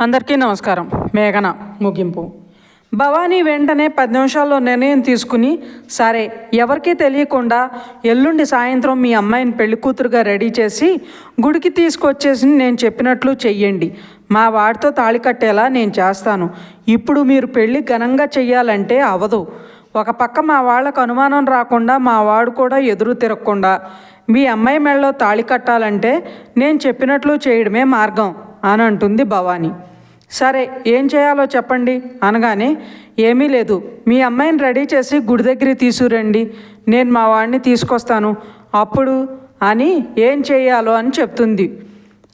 అందరికీ నమస్కారం. మేఘన ముగింపు. భవానీ వెంటనే పది నిమిషాల్లో నిర్ణయం తీసుకుని సరే ఎవరికీ తెలియకుండా ఎల్లుండి సాయంత్రం మీ అమ్మాయిని పెళ్ళి కూతురుగా రెడీ చేసి గుడికి తీసుకొచ్చేసి నేను చెప్పినట్లు చెయ్యండి. మా వాడితో తాళి కట్టేలా నేను చేస్తాను. ఇప్పుడు మీరు పెళ్ళి ఘనంగా చెయ్యాలంటే అవదు. ఒక పక్క మా వాళ్ళకు అనుమానం రాకుండా మా వాడు కూడా ఎదురు తిరగకుండా మీ అమ్మాయి మెడలో తాళి కట్టాలంటే నేను చెప్పినట్లు చేయడమే మార్గం. అని అంటుంది భవానీ. సరే ఏం చేయాలో చెప్పండి. అనగానే ఏమీ లేదు. మీ అమ్మాయిని రెడీ చేసి గుడి దగ్గరికి తీసుకురండి. నేను మా వాడిని తీసుకొస్తాను. అప్పుడు అని ఏం చేయాలో అని చెప్తుంది.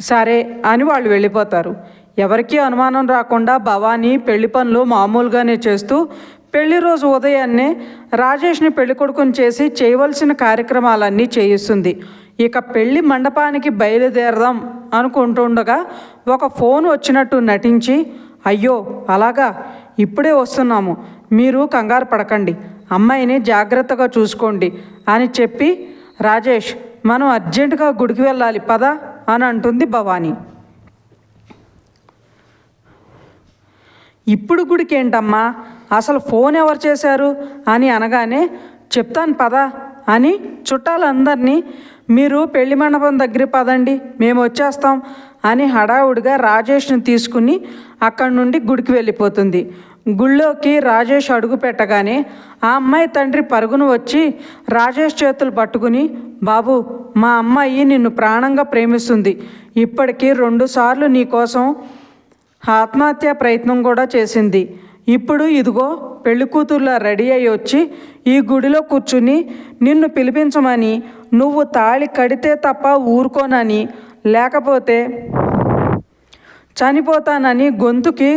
సరే అని వాళ్ళు వెళ్ళిపోతారు. ఎవరికీ అనుమానం రాకుండా భవానీ పెళ్ళి పనులు మామూలుగానే చేస్తూ పెళ్ళి రోజు ఉదయాన్నే రాజేష్ని పెళ్ళి కొడుకుని చేసి చేయవలసిన కార్యక్రమాలన్నీ చేయిస్తుంది. ఇక పెళ్ళి మండపానికి బయలుదేరదాం అనుకుంటుండగా ఒక ఫోన్ వచ్చినట్టు నటించి అయ్యో అలాగా? ఇప్పుడే వస్తున్నాము. మీరు కంగారు పడకండి. అమ్మాయిని జాగ్రత్తగా చూసుకోండి అని చెప్పి రాజేష్ మనం అర్జెంటుగా గుడికి వెళ్ళాలి పదా అని అంటుంది భవానీ. ఇప్పుడు గుడికి ఏంటమ్మా అసలు ఫోన్ ఎవరు చేశారు? అని అనగానే చెప్తాను పదా అని చుట్టాలందరినీ మీరు పెళ్ళి మండపం దగ్గర పదండి మేము వచ్చేస్తాం అని హడావుడిగా రాజేష్ని తీసుకుని అక్కడి నుండి గుడికి వెళ్ళిపోతుంది. గుళ్ళోకి రాజేష్ అడుగు పెట్టగానే ఆ అమ్మాయి తండ్రి పరుగును వచ్చి రాజేష్ చేతులు పట్టుకుని బాబు మా అమ్మాయి నిన్ను ప్రాణంగా ప్రేమిస్తుంది. ఇప్పటికీ రెండుసార్లు నీకోసం ఆత్మహత్య ప్రయత్నం కూడా చేసింది. ఇప్పుడు ఇదిగో పెళ్ళి కూతుర్లా రెడీ అయ్యి వచ్చి ఈ గుడిలో కూర్చుని నిన్ను పిలిపించమని నువ్వు తాళి కడితే తప్ప ఊరుకోనని లేకపోతే చనిపోతానని గొంతుకి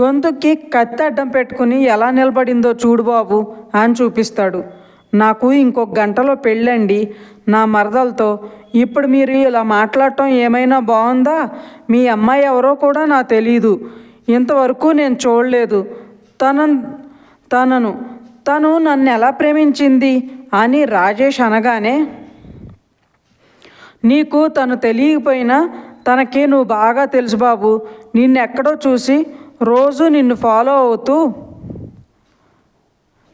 గొంతుకి కత్తి అడ్డం పెట్టుకుని ఎలా నిలబడిందో చూడు బాబు అని చూపిస్తాడు. నాకు ఇంకొక గంటలో పెళ్ళండి నా మరదలతో. ఇప్పుడు మీరు ఇలా మాట్లాడటం ఏమైనా బాగుందా? మీ అమ్మాయి ఎవరో కూడా నాకు తెలీదు. ఇంతవరకు నేను చూడలేదు. తన తనను తను నన్ను ఎలా ప్రేమించింది అని రాజేష్ అనగానే నీకు తను తెలియకపోయినా తనకి నువ్వు బాగా తెలుసు బాబు. నిన్నెక్కడో చూసి రోజు నిన్ను ఫాలో అవుతూ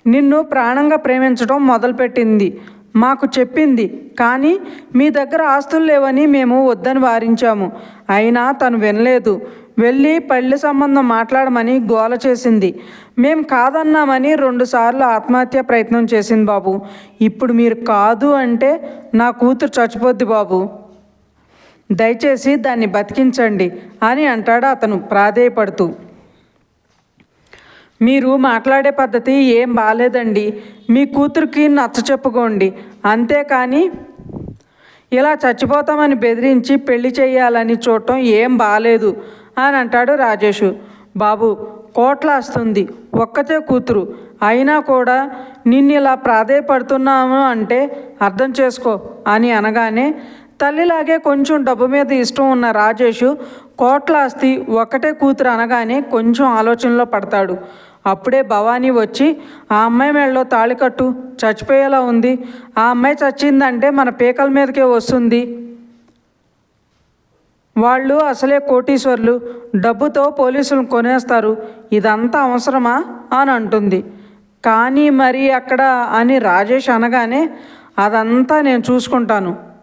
నిన్ను ప్రాణంగా ప్రేమించడం మొదలుపెట్టింది. మాకు చెప్పింది కానీ మీ దగ్గర ఆస్తులు లేవని మేము వద్దని వారించాము. అయినా తను వినలేదు. వెళ్ళి పెళ్ళి సంబంధం మాట్లాడమని గోల చేసింది. మేం కాదన్నామని రెండుసార్లు ఆత్మహత్య ప్రయత్నం చేసింది బాబు. ఇప్పుడు మీరు కాదు అంటే నా కూతురు చచ్చిపోద్ది బాబు. దయచేసి దాన్ని బతికించండి అని అంటాడు అతను ప్రాధేయపడుతూ. మీరు మాట్లాడే పద్ధతి ఏం బాగాలేదండి మీ కూతురికి నచ్చ చెప్పుకోండి. అంతేకాని ఇలా చచ్చిపోతామని బెదిరించి పెళ్ళి చేయాలని చూడటం ఏం బాగాలేదు అని అంటాడు రాజేషు. బాబు కోట్లాస్తుంది. ఒక్కతే కూతురు. అయినా కూడా నిన్ను ఇలా ప్రాధేయపడుతున్నాము అంటే అర్థం చేసుకో అని అనగానే తల్లిలాగే కొంచెం డబ్బు మీద ఇష్టం ఉన్న రాజేష్ కోట్లాస్తి ఒక్కటే కూతురు అనగానే కొంచెం ఆలోచనలో పడతాడు. అప్పుడే భవానీ వచ్చి ఆ అమ్మాయి మెడలో తాళికట్టు చచ్చిపోయేలా ఉంది. ఆ అమ్మాయి చచ్చిందంటే మన పీకల మీదకే వస్తుంది. వాళ్ళు అసలే కోటీశ్వర్లు. డబ్బుతో పోలీసులను కొనేస్తారు. ఇదంతా అవసరమా? అని అంటుంది. కానీ మరి అక్కడ అని రాజేష్ అనగానే అదంతా నేను చూసుకుంటాను.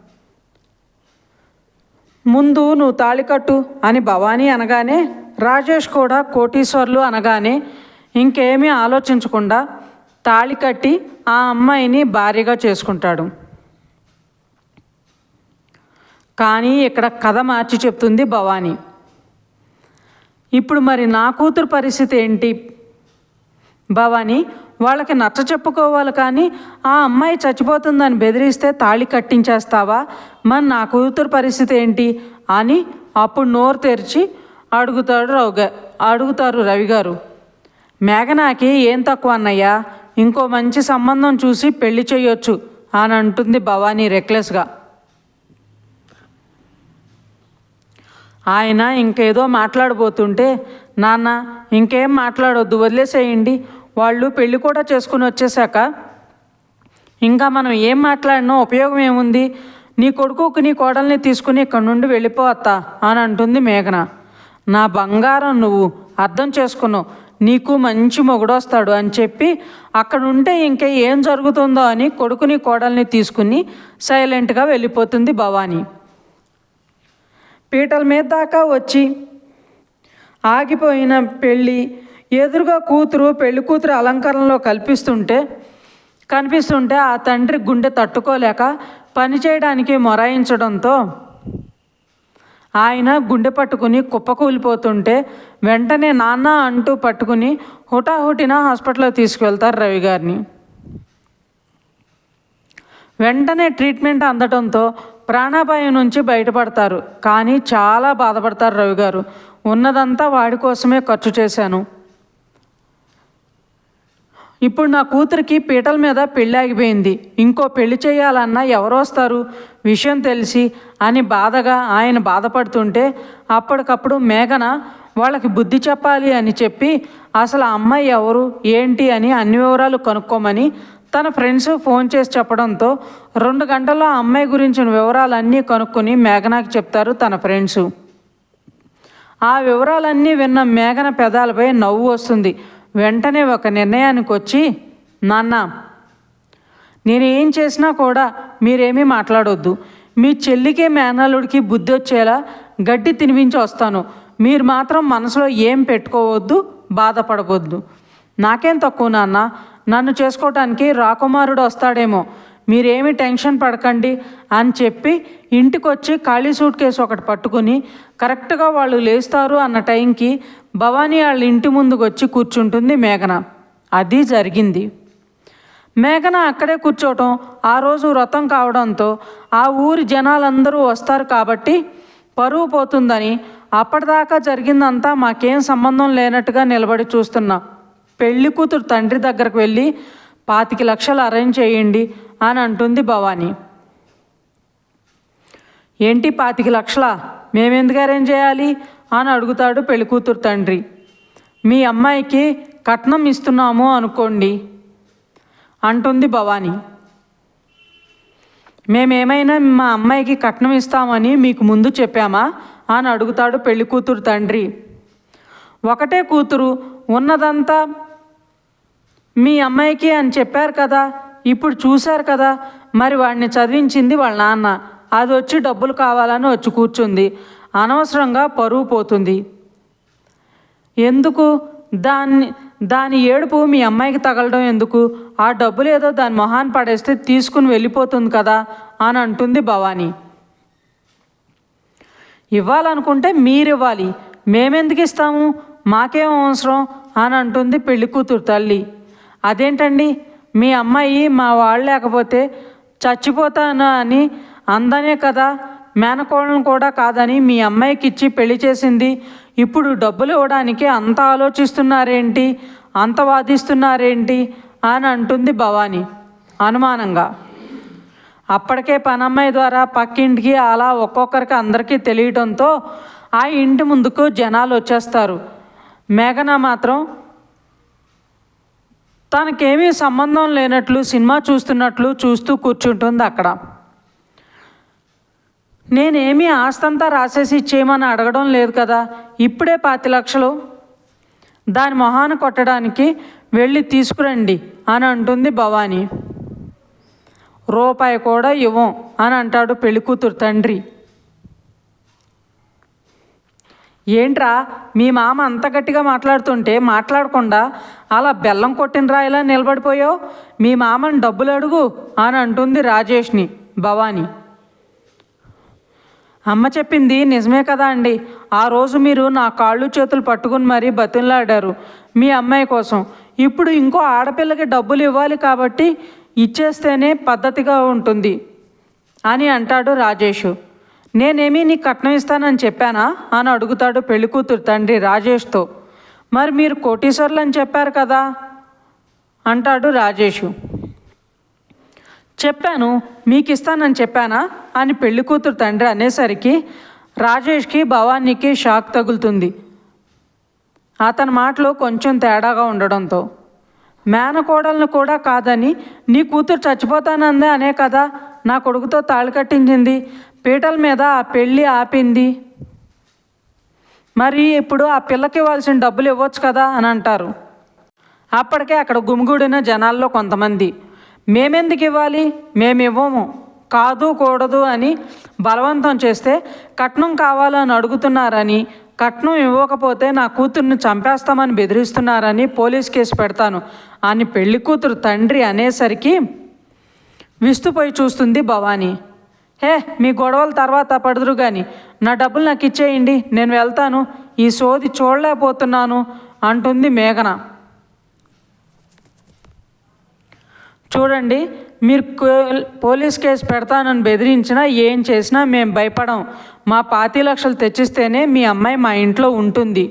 ముందు నువ్వు తాళికట్టు అని భవానీ అనగానే రాజేష్ కూడా కోటీశ్వర్లు అనగానే ఇంకేమీ ఆలోచించకుండా తాళి కట్టి ఆ అమ్మాయిని భార్యగా చేసుకుంటాడు. కానీ ఇక్కడ కథ మార్చి చెప్తుంది భవానీ. ఇప్పుడు మరి నా కూతురు పరిస్థితి ఏంటి? భవానీ వాళ్ళకి నచ్చ చెప్పుకోవాలి కానీ ఆ అమ్మాయి చచ్చిపోతుందని బెదిరిస్తే తాళి కట్టించేస్తావా? మరి నా కూతురు పరిస్థితి ఏంటి? అని అప్పుడు నోరు తెరిచి అడుగుతాడు రవి అడుగుతారు రవి గారు. మేఘనాకి ఏం తక్కువ అన్నయ్యా? ఇంకో మంచి సంబంధం చూసి పెళ్ళి చేయొచ్చు అని అంటుంది భవానీ రెక్లెస్గా. ఆయన ఇంకేదో మాట్లాడబోతుంటే నాన్న ఇంకేం మాట్లాడొద్దు వదిలేసేయండి. వాళ్ళు పెళ్ళి కూడా చేసుకుని వచ్చేసాక ఇంకా మనం ఏం మాట్లాడినా ఉపయోగం ఏముంది? నీ కొడుకుకి నీ కోడల్ని తీసుకుని ఇక్కడ నుండి వెళ్ళిపోవత్తా అని అంటుంది మేఘన. నా బంగారం నువ్వు అర్థం చేసుకున్నావు నీకు మంచి మొగుడొస్తాడు అని చెప్పి అక్కడ ఉంటే ఇంకా ఏం జరుగుతుందో అని కొడుకుని కోడల్ని తీసుకుని సైలెంట్గా వెళ్ళిపోతుంది భవానీ. పీటల మీద దాకా వచ్చి ఆగిపోయిన పెళ్ళి ఎదురుగా కూతురు పెళ్ళి కూతురు అలంకరణలో కల్పిస్తుంటే కనిపిస్తుంటే ఆ తండ్రి గుండె తట్టుకోలేక పని చేయడానికి మొరాయించడంతో ఆయన గుండె పట్టుకుని కుప్పకూలిపోతుంటే వెంటనే నాన్న అంటూ పట్టుకుని హుటాహుటిన హాస్పిటల్లో తీసుకువెళ్తారు రవి గారిని. వెంటనే ట్రీట్మెంట్ అందడంతో ప్రాణాపాయం నుంచి బయటపడతారు. కానీ చాలా బాధపడతారు రవి గారు. ఉన్నదంతా వాడి కోసమే ఖర్చు చేశాను. ఇప్పుడు నా కూతురికి పీటల మీద పెళ్ళి ఆగిపోయింది. ఇంకో పెళ్ళి చేయాలన్నా ఎవరు వస్తారు? విషయం తెలిసి అని బాధగా ఆయన బాధపడుతుంటే అప్పటికప్పుడు మేఘన వాళ్ళకి బుద్ధి చెప్పాలి అని చెప్పి అసలు ఆ అమ్మాయి ఎవరు? ఏంటి? అని అన్ని వివరాలు కనుక్కోమని తన ఫ్రెండ్స్ ఫోన్ చేసి చెప్పడంతో రెండు గంటల్లో అమ్మాయి గురించిన వివరాలన్నీ కనుక్కొని మేఘనాకి చెప్తారు తన ఫ్రెండ్స్. ఆ వివరాలన్నీ విన్న మేఘన పెదాలపై నవ్వు వస్తుంది. వెంటనే ఒక నిర్ణయానికి వచ్చి నాన్న నేను ఏం చేసినా కూడా మీరేమీ మాట్లాడొద్దు. మీ చెల్లికి మేనల్లుడికి బుద్ధి వచ్చేలా గడ్డి తినిపించి వస్తాను. మీరు మాత్రం మనసులో ఏం పెట్టుకోవద్దు బాధపడవద్దు. నాకేం తక్కువ నాన్న నన్ను చేసుకోవటానికి రాకుమారుడు వస్తాడేమో. మీరేమి టెన్షన్ పడకండి అని చెప్పి ఇంటికొచ్చి ఖాళీ సూట్ కేసు ఒకటి పట్టుకుని కరెక్ట్గా వాళ్ళు లేస్తారు అన్న టైంకి భవానీ వాళ్ళ ఇంటి ముందుకు వచ్చి కూర్చుంటుంది మేఘన. అది జరిగింది. మేఘన అక్కడే కూర్చోవటం ఆ రోజు వ్రతం కావడంతో ఆ ఊరి జనాలందరూ వస్తారు కాబట్టి పరువు పోతుందని అప్పటిదాకా జరిగిందంతా మాకేం సంబంధం లేనట్టుగా నిలబడి చూస్తున్నా. పెళ్ళి కూతురు తండ్రి దగ్గరకు వెళ్ళి పాతిక లక్షలు అరేంజ్ చేయండి అని అంటుంది భవానీ. ఏంటి పాతిక లక్షలా? మేమెందుకు అరేంజ్ చేయాలి? అని అడుగుతాడు పెళ్ళికూతురు తండ్రి. మీ అమ్మాయికి కట్నం ఇస్తున్నాము అనుకోండి అంటుంది భవానీ. మేమేమైనా మా అమ్మాయికి కట్నం ఇస్తామని మీకు ముందు చెప్పామా అని అడుగుతాడు పెళ్ళి కూతురు తండ్రి. ఒకటే కూతురు ఉన్నదంతా మీ అమ్మాయికి అని చెప్పారు కదా ఇప్పుడు చూశారు కదా మరి వాడిని చదివించింది వాళ్ళ నాన్న. అది వచ్చి డబ్బులు కావాలని వచ్చి కూర్చుంది. అనవసరంగా పరువు పోతుంది. ఎందుకు? దాన్ని దాని ఏడుపు మీ అమ్మాయికి తగలడం ఎందుకు? ఆ డబ్బులు ఏదో దాని మొహాన్ పడేస్తే తీసుకుని వెళ్ళిపోతుంది కదా అని అంటుంది భవానీ. ఇవ్వాలనుకుంటే మీరివ్వాలి. మేమెందుకు ఇస్తాము? మాకేం అవసరం? అని అంటుంది పెళ్ళి కూతురు తల్లి. అదేంటండి? మీ అమ్మాయి మా వాళ్ళు లేకపోతే చచ్చిపోతాను అని అందనే కదా మేనకోళ్ళను కూడా కాదని మీ అమ్మాయికి ఇచ్చి పెళ్ళి చేసింది. ఇప్పుడు డబ్బులు ఇవ్వడానికి అంత ఆలోచిస్తున్నారేంటి? అంత వాదిస్తున్నారేంటి? అని అంటుంది భవానీ అనుమానంగా. అప్పటికే పనమ్మాయి ద్వారా పక్కింటికి అలా ఒక్కొక్కరికి అందరికీ తెలియటంతో ఆ ఇంటి ముందుకు జనాలు వచ్చేస్తారు. మేఘన మాత్రం తనకేమీ సంబంధం లేనట్లు సినిమా చూస్తున్నట్లు చూస్తూ కూర్చుంటుంది అక్కడ. నేనేమీ ఆస్తంతా రాసేసి ఇచ్చేయమని అడగడం లేదు కదా. ఇప్పుడే పాతి లక్షలు. దాని మొహాన కొట్టడానికి వెళ్ళి తీసుకురండి అని అంటుంది భవానీ. రూపాయి కూడా ఇవ్వం అని అంటాడు పెళ్ళికూతురు తండ్రి. ఏంట్రా మీ మామ అంత గట్టిగా మాట్లాడుతుంటే మాట్లాడకుండా అలా బెల్లం కొట్టిన రాయిలా నిలబడిపోయావు? మీ మామని డబ్బులు అడుగు అని అంటుంది రాజేష్ని భవానీ. అమ్మ చెప్పింది నిజమే కదా అండి. ఆ రోజు మీరు నా కాళ్ళు చేతులు పట్టుకుని మరీ బతిలాడారు మీ అమ్మాయి కోసం. ఇప్పుడు ఇంకో ఆడపిల్లకి డబ్బులు ఇవ్వాలి కాబట్టి ఇచ్చేస్తేనే పద్ధతిగా ఉంటుంది అని అంటాడు రాజేష్. నేనేమీ నీకు కట్నం ఇస్తానని చెప్పానా? అని అడుగుతాడు పెళ్ళి కూతురు తండ్రి రాజేష్తో. మరి మీరు కోటీశ్వర్లు అని చెప్పారు కదా అంటాడు రాజేషు. చెప్పాను మీకు ఇస్తానని చెప్పానా? అని పెళ్ళి కూతురు తండ్రి అనేసరికి రాజేష్కి భవానీకి షాక్ తగులుతుంది. అతని మాటలు కొంచెం తేడాగా ఉండడంతో. మేనకోడలను కూడా కాదని నీ కూతురు చచ్చిపోతానందే అనే కదా నా కొడుకుతో తాళి కట్టించింది పీటల మీద ఆ పెళ్ళి ఆపింది. మరి ఇప్పుడు ఆ పిల్లకి ఇవ్వాల్సిన డబ్బులు ఇవ్వచ్చు కదా అని అంటారు. అప్పటికే అక్కడ గుమిగూడిన జనాల్లో కొంతమంది. మేమెందుకు ఇవ్వాలి? మేము ఇవ్వము కాదు కూడదు అని బలవంతం చేస్తే కట్నం కావాలని అడుగుతున్నారని కట్నం ఇవ్వకపోతే నా కూతుర్ని చంపేస్తామని బెదిరిస్తున్నారని పోలీస్ కేసు పెడతాను. అని పెళ్ళి కూతురు తండ్రి అనేసరికి విస్తుపోయి చూస్తుంది భవానీ. హే మీ గొడవల తర్వాత పడదురు కానీ నా డబ్బులు నాకు ఇచ్చేయండి నేను వెళ్తాను. ఈ సోది చూడలేకపోతున్నాను అంటుంది మేఘన. చూడండి మీరు పోలీస్ కేసు పెడతానని బెదిరించినా ఏం చేసినా మేము భయపడం. మా పాతి లక్షలు తెచ్చిస్తేనే మీ అమ్మాయి మా ఇంట్లో ఉంటుంది.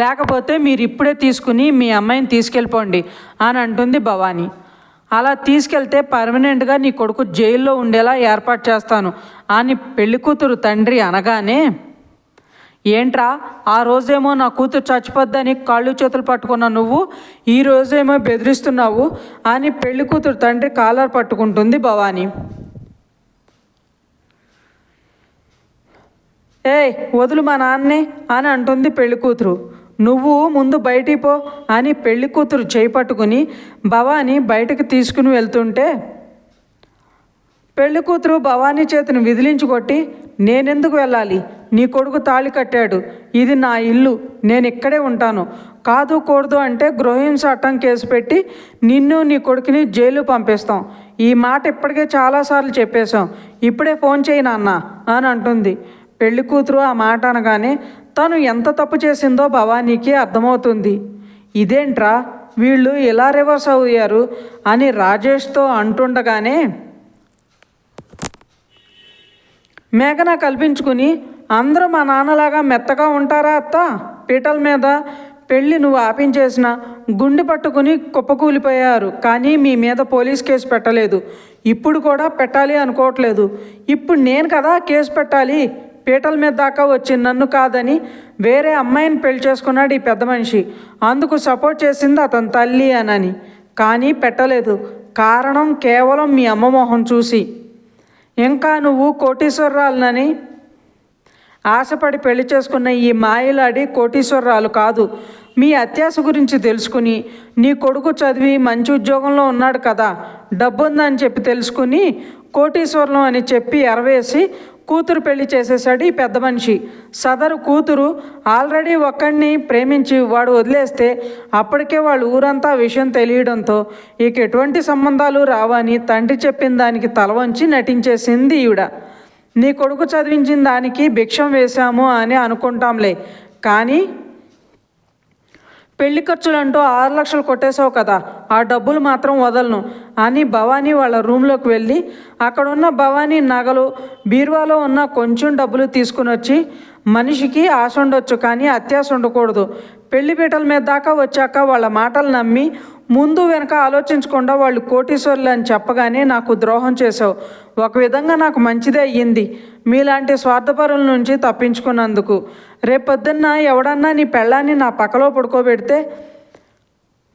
లేకపోతే మీరు ఇప్పుడే తీసుకుని మీ అమ్మాయిని తీసుకెళ్ళిపోండి అని అంటుంది భవానీ. అలా తీసుకెళ్తే పర్మనెంట్గా నీ కొడుకు జైల్లో ఉండేలా ఏర్పాటు చేస్తాను అని పెళ్ళికూతురు తండ్రి అనగానే ఏంట్రా? ఆ రోజేమో నా కూతురు చచ్చిపోద్దని కాళ్ళు చేతులు పట్టుకున్న నువ్వు ఈ రోజేమో బెదిరిస్తున్నావు అని పెళ్ళి కూతురు తండ్రి కాలర్ పట్టుకుంటుంది భవానీ. ఏయ్ వదులు మా నాన్నే అని అంటుంది పెళ్ళి కూతురు. నువ్వు ముందు బయటికి పో అని పెళ్ళి కూతురు చేయి పట్టుకుని భవాని బయటకు తీసుకుని వెళ్తుంటే పెళ్ళి కూతురు భవానీ చేతిని విదిలించి కొట్టి నేనెందుకు వెళ్ళాలి? నీ కొడుకు తాళి కట్టాడు. ఇది నా ఇల్లు. నేను ఇక్కడే ఉంటాను. కాదు కూడదు అంటే గృహహింస చట్టం కేసు పెట్టి నిన్ను నీ కొడుకుని జైలు పంపిస్తాం. ఈ మాట ఇప్పటికే చాలాసార్లు చెప్పేశాం. ఇప్పుడే ఫోన్ చేయి నాన్న అని అంటుంది. పెళ్ళి కూతురు ఆ మాట అనగానే తను ఎంత తప్పు చేసిందో భవానీకి అర్థమవుతుంది. ఇదేంట్రా? వీళ్ళు ఇలా రివర్స్ అయ్యారు అని రాజేష్తో అంటుండగానే మేఘన కల్పించుకుని అందరూ మా నాన్నలాగా మెత్తగా ఉంటారా అత్త? పీటల మీద పెళ్ళి నువ్వు ఆపించేసిన గుండె పట్టుకుని కుప్పకూలిపోయారు. కానీ మీ మీద పోలీస్ కేసు పెట్టలేదు. ఇప్పుడు కూడా పెట్టాలి అనుకోవట్లేదు. ఇప్పుడు నేను కదా కేసు పెట్టాలి. పీటల మీద దాకా వచ్చి నన్ను కాదని వేరే అమ్మాయిని పెళ్ళి చేసుకున్నాడు ఈ పెద్ద మనిషి. అందుకు సపోర్ట్ చేసింది అతని తల్లి అనని. కానీ పెట్టలేదు. కారణం కేవలం మీ అమ్మ మొహం చూసి. ఇంకా నువ్వు కోటీశ్వరరాలనని ఆశపడి పెళ్ళి చేసుకున్న ఈ మాయలాడి కోటీశ్వరరాలు కాదు. మీ అత్యాశ గురించి తెలుసుకుని నీ కొడుకు చదివి మంచి ఉద్యోగంలో ఉన్నాడు కదా డబ్బుందని చెప్పి తెలుసుకుని కోటీశ్వరం అని చెప్పి ఎరవేసి కూతురు పెళ్ళి చేసేసాడు ఈ పెద్ద మనిషి. సదరు కూతురు ఆల్రెడీ ఒక్కడిని ప్రేమించి వాడు వదిలేస్తే అప్పటికే వాళ్ళ ఊరంతా విషయం తెలియడంతో ఇక ఎటువంటి సంబంధాలు రావని తండ్రి చెప్పిన దానికి తల వంచి నటించేసింది ఈవిడ. నీ కొడుకు చదివించిన దానికి భిక్షం వేశాము అని అనుకుంటాంలే. కానీ పెళ్ళి ఖర్చులంటూ ఆరు లక్షలు కొట్టేశావు కదా ఆ డబ్బులు మాత్రం వదలను. అని భవానీ వాళ్ళ రూమ్లోకి వెళ్ళి అక్కడ ఉన్న భవానీ నగలు బీరువాలో ఉన్న కొంచెం డబ్బులు తీసుకుని వచ్చి మనిషికి ఆశ ఉండొచ్చు కానీ అత్యాశ ఉండకూడదు. పెళ్ళి పీటల మీద దాకా వచ్చాక వాళ్ళ మాటలు నమ్మి ముందు వెనక ఆలోచించకుండా వాళ్ళు కోటీశ్వర్లు అని చెప్పగానే నాకు ద్రోహం చేశావు. ఒక విధంగా నాకు మంచిదే అయ్యింది. మీలాంటి స్వార్థపరుల నుంచి తప్పించుకున్నందుకు. రేపొద్దున్న ఎవడన్నా నీ పెళ్ళాన్ని నా పక్కలో పడుకోబెడితే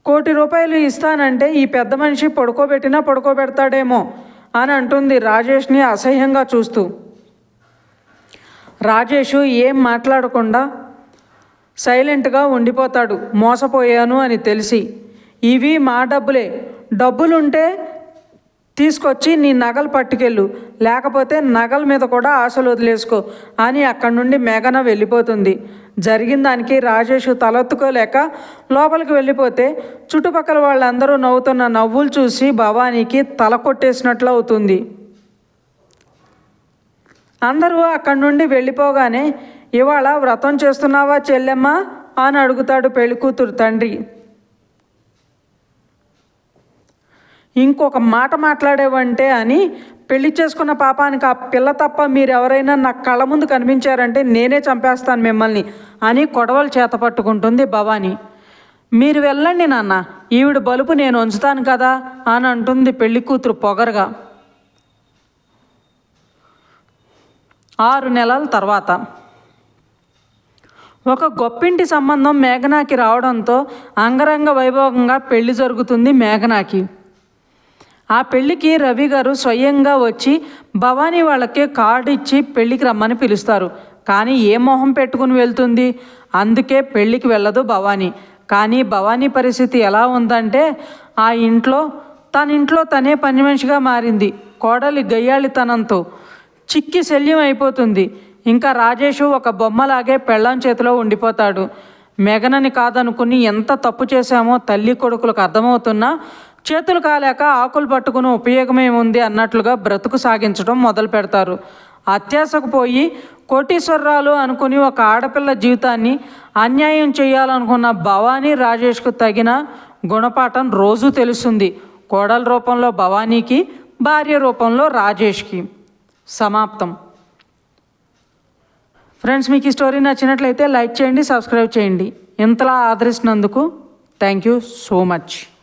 కోటి రూపాయలు ఇస్తానంటే ఈ పెద్ద మనిషి పడుకోబెట్టినా పడుకోబెడతాడేమో అని అంటుంది రాజేష్ని అసహ్యంగా చూస్తూ. రాజేషు ఏం మాట్లాడకుండా సైలెంట్గా ఉండిపోతాడు. మోసపోయాను అని తెలిసి. ఇవి మా డబ్బులే. డబ్బులుంటే తీసుకొచ్చి నీ నగలు పట్టుకెళ్ళు. లేకపోతే నగల మీద కూడా ఆశలు వదిలేసుకో అని అక్కడి నుండి మేఘన వెళ్ళిపోతుంది. జరిగిన దానికి రాజేష్ తలెత్తుకోలేక లోపలికి వెళ్ళిపోతే చుట్టుపక్కల వాళ్ళందరూ నవ్వుతున్న నవ్వులు చూసి భవానీకి తల కొట్టేసినట్లు అవుతుంది. అందరూ అక్కడి నుండి వెళ్ళిపోగానే ఇవాళ వ్రతం చేస్తున్నావా చెల్లెమ్మ? అని అడుగుతాడు పెళ్ళికూతురు తండ్రి. ఇంకొక మాట మాట్లాడేవంటే అని పెళ్ళి చేసుకున్న పాపానికి ఆ పిల్ల తప్ప మీరు ఎవరైనా నా కళ్ళ ముందు కనిపించారంటే నేనే చంపేస్తాను మిమ్మల్ని అని కొడవలు చేత పట్టుకుంటుంది భవానీ. మీరు వెళ్ళండి నాన్న ఈవిడ బలుపు నేను ఉంచుతాను కదా అని అంటుంది పెళ్ళి కూతురు పొగరుగా. ఆరు నెలల తర్వాత ఒక గొప్పింటి సంబంధం మేఘనాకి రావడంతో అంగరంగ వైభవంగా పెళ్ళి జరుగుతుంది మేఘనాకి. ఆ పెళ్ళికి రవి గారు స్వయంగా వచ్చి భవానీ వాళ్ళకి కార్డు ఇచ్చి పెళ్ళికి రమ్మని పిలుస్తారు. కానీ ఏ మొహం పెట్టుకుని వెళ్తుంది? అందుకే పెళ్ళికి వెళ్ళదు భవానీ. కానీ భవానీ పరిస్థితి ఎలా ఉందంటే ఆ ఇంట్లో తన ఇంట్లో తనే పని మనిషిగా మారింది. కోడలి గయ్యాళితనంతో. చిక్కి శల్యం అయిపోతుంది. ఇంకా రాజేష్ ఒక బొమ్మలాగే పెళ్ళాం చేతిలో ఉండిపోతాడు. మెగనని కాదనుకుని ఎంత తప్పు చేశామో తల్లి కొడుకులకు అర్థమవుతున్నా చేతులు కాలేక ఆకులు పట్టుకుని ఉపయోగమేముంది అన్నట్లుగా బ్రతుకు సాగించడం మొదలు పెడతారు. అత్యాశకు పోయి కోటీశ్వరరాలు అనుకుని ఒక ఆడపిల్ల జీవితాన్ని అన్యాయం చేయాలనుకున్న భవానీ రాజేష్కు తగిన గుణపాఠం రోజు తెలుస్తుంది. కోడల రూపంలో భవానీకి భార్య రూపంలో రాజేష్కి. సమాప్తం. ఫ్రెండ్స్ మీకు ఈ స్టోరీ నచ్చినట్లయితే లైక్ చేయండి సబ్స్క్రైబ్ చేయండి. ఇంతలా ఆదరిస్తున్నందుకు థ్యాంక్ యూ సో మచ్.